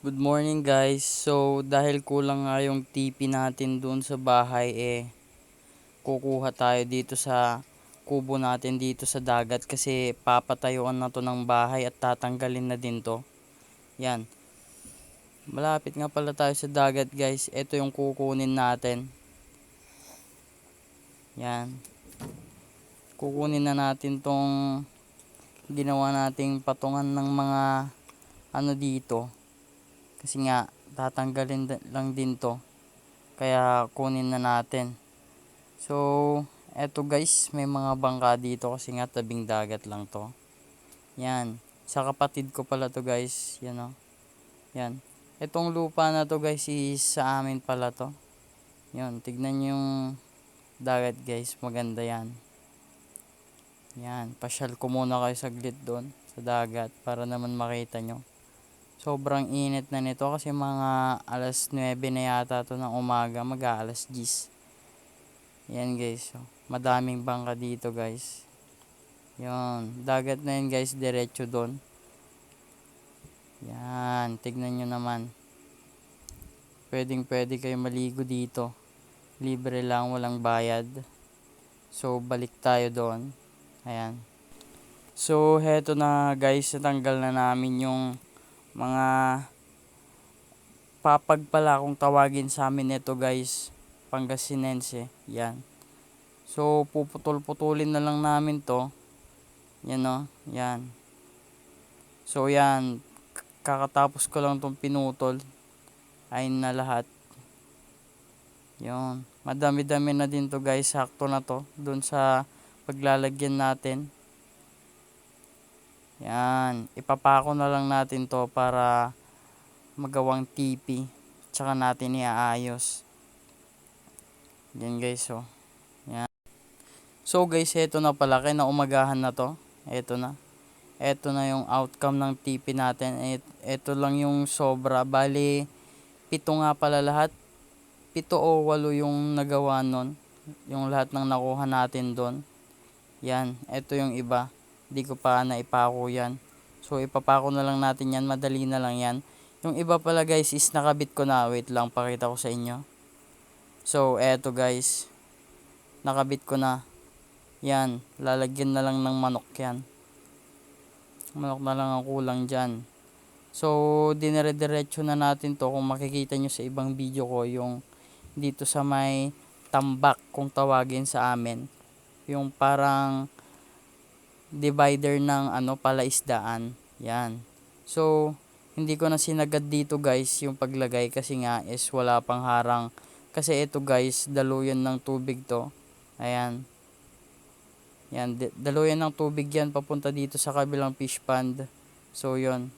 Good morning guys. So dahil kulang nga yung TP natin doon sa bahay eh kukuha tayo dito sa kubo natin dito sa dagat kasi papatayuan na to ng bahay at tatanggalin na din to. Yan. Malapit nga pala tayo sa dagat guys. Ito yung kukunin natin. Yan. Kukunin na natin tong ginawa nating patungan ng mga ano dito kasi nga tatanggalin lang din to. Kaya kunin na natin. So eto guys may mga bangka dito kasi nga tabing dagat lang to. Yan. Sa kapatid ko pala to guys yan o. Yan. Etong lupa na to guys is sa amin pala to. Yan tignan yung dagat guys maganda yan. Yan pasyal ko muna kayo saglit doon sa dagat para naman makita nyo sobrang init na nito kasi mga alas 9 na yata to ng umaga mag alas 10 yan guys. So, madaming bangka dito guys. Yon dagat na yun guys. Diretso doon yan. Tignan nyo naman. Pwedeng pwede kayo maligo dito. Libre lang walang bayad. So balik tayo doon ayan. So heto na guys. Natanggal na namin yung mga papag pala kung tawagin sa amin nito guys. Pangasinense. Yan. So puputol-putulin na lang namin to. Yan o yan. So yan. Kakatapos ko lang tong pinutol. Ayun na lahat. Yun. Madami-dami na din to guys. Sakto na to. Dun sa paglalagyan natin yan, ipapako na lang natin to para magawang TP. Tsaka natin iaayos. Yan guys, oh. Yan. So guys, eto na pala. Kaya na umagahan na to. Eto na. Eto na yung outcome ng TP natin. Et, eto lang yung sobra. Bali, pito nga pala lahat. Pito o walo yung nagawa nun. Yung lahat ng nakuha natin doon. Yan, eto yung iba. Di ko pa naipako yan. So, ipapako na lang natin yan. Madali na lang yan. Yung iba pala guys is nakabit ko na. Wait lang, pakita ko sa inyo. So, eto guys. Nakabit ko na. Yan, lalagyan na lang ng manok yan. Manok na lang ang kulang dyan. So, dinire-diretso na natin to. Kung makikita nyo sa ibang video ko, yung dito sa may tambak kung tawagin sa amin. Yung parang divider ng ano palaisdaan. Yan. So, hindi ko na sinagad dito guys yung paglagay kasi nga is wala pang harang. Kasi ito guys, daluyan ng tubig to. Ayan. Yan, daluyan ng tubig yan papunta dito sa kabilang fish pond. So, yon